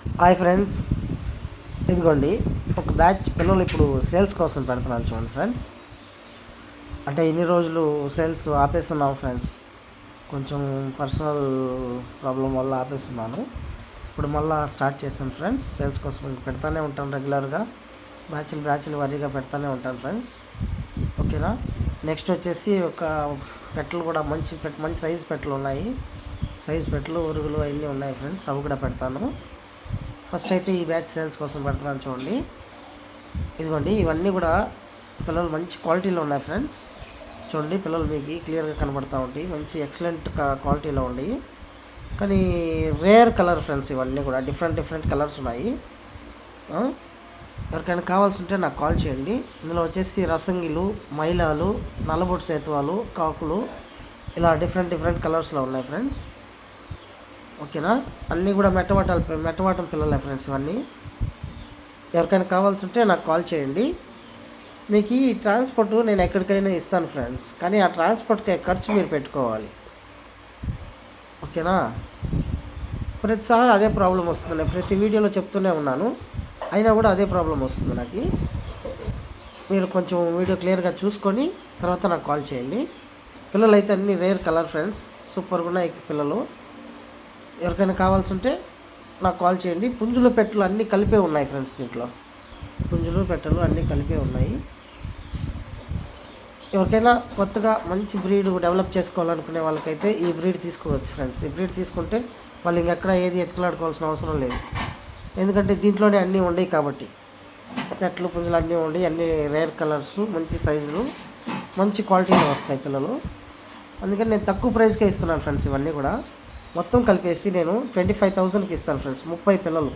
Hi friends. ఇదిగోండి ఒక batch పిల్లలు ఇప్పుడు సేల్స్ కోసం పెడుతున్నాను చూడండి ఫ్రెండ్స్. అంటే ఇన్ని రోజులు సేల్స్ ఆపేస్తున్నాం ఫ్రెండ్స్. కొంచెం పర్సనల్ ప్రాబ్లం వల్ల ఆపేస్తున్నాను. ఇప్పుడు మళ్ళీ స్టార్ట్ చేశాను ఫ్రెండ్స్. సేల్స్ కోసం పెడతానే ఉంటాను రెగ్యులర్గా. బ్యాచ్లు బ్యాచ్లు వరీగా పెడతానే ఉంటాను ఫ్రెండ్స్. ఓకేనా? నెక్స్ట్ వచ్చేసి ఒక పెట్టలు కూడా మంచి పెట్ మంచి సైజ్ పెట్టలు ఉన్నాయి. సైజ్ పెట్టలు ఉరుగులు అవన్నీ ఉన్నాయి ఫ్రెండ్స్. అవి కూడా పెడతాను. ఫస్ట్ అయితే ఈ బ్యాచ్ సేల్స్ కోసం పెడుతున్నాను చూడండి. ఇదిగోండి ఇవన్నీ కూడా పిల్లలు మంచి క్వాలిటీలో ఉన్నాయి ఫ్రెండ్స్. చూడండి పిల్లలు మీకు క్లియర్గా కనబడతా ఉంటాయి మంచి ఎక్సలెంట్ క్వాలిటీలో ఉన్నాయి కానీ రేర్ కలర్ ఫ్రెండ్స్ ఇవన్నీ కూడా డిఫరెంట్ డిఫరెంట్ కలర్స్ ఉన్నాయి. ఎవరికైనా కావాల్సి ఉంటే నాకు కాల్ చేయండి. ఇందులో వచ్చేసి రసంగిలు మైలాలు నల్లబొట్టు సేతువాలు కాకులు ఇలా డిఫరెంట్ డిఫరెంట్ కలర్స్లో ఉన్నాయి ఫ్రెండ్స్. ఓకేనా? అన్నీ కూడా మెట్టవాటాలు మెట్టవాటం పిల్లలే ఫ్రెండ్స్ ఇవన్నీ. ఎవరికైనా కావాల్సి ఉంటే నాకు కాల్ చేయండి. మీకు ఈ ట్రాన్స్పోర్ట్ నేను ఎక్కడికైనా ఇస్తాను ఫ్రెండ్స్ కానీ ఆ ట్రాన్స్పోర్ట్కి ఖర్చు మీరు పెట్టుకోవాలి. ఓకేనా? ప్రతిసారి అదే ప్రాబ్లం వస్తుంది. నేను ప్రతి వీడియోలో చెప్తూనే ఉన్నాను. అయినా కూడా అదే ప్రాబ్లం వస్తుంది నాకు. మీరు కొంచెం వీడియో క్లియర్గా చూసుకొని తర్వాత నాకు కాల్ చేయండి. పిల్లలు అయితే అన్ని రేర్ కలర్ ఫ్రెండ్స్ సూపర్గా ఉన్నాయి పిల్లలు. ఎవరికైనా కావాల్సి ఉంటే నాకు కాల్ చేయండి. పుంజులు పెట్టలు అన్నీ కలిపే ఉన్నాయి ఫ్రెండ్స్ దీంట్లో. పుంజులు పెట్టలు అన్నీ కలిపే ఉన్నాయి. ఎవరికైనా కొత్తగా మంచి బ్రీడ్ డెవలప్ చేసుకోవాలనుకునే వాళ్ళకైతే ఈ బ్రీడ్ తీసుకోవచ్చు ఫ్రెండ్స్. ఈ బ్రీడ్ తీసుకుంటే వాళ్ళు ఇంకెక్కడ ఏది ఎత్తుకలాడుకోవాల్సిన అవసరం లేదు. ఎందుకంటే దీంట్లోనే అన్నీ ఉండయి కాబట్టి. పెట్టలు పుంజులు అన్నీ ఉండి అన్ని రేర్ కలర్స్ మంచి సైజులు మంచి క్వాలిటీలో వస్తాయి పిల్లలు. అందుకని నేను తక్కువ ప్రైస్కే ఇస్తున్నాను ఫ్రెండ్స్ ఇవన్నీ కూడా. మొత్తం కలిపేసి నేను ట్వంటీ ఫైవ్ థౌజండ్కి ఇస్తాను ఫ్రెండ్స్ ముప్పై పిల్లలు.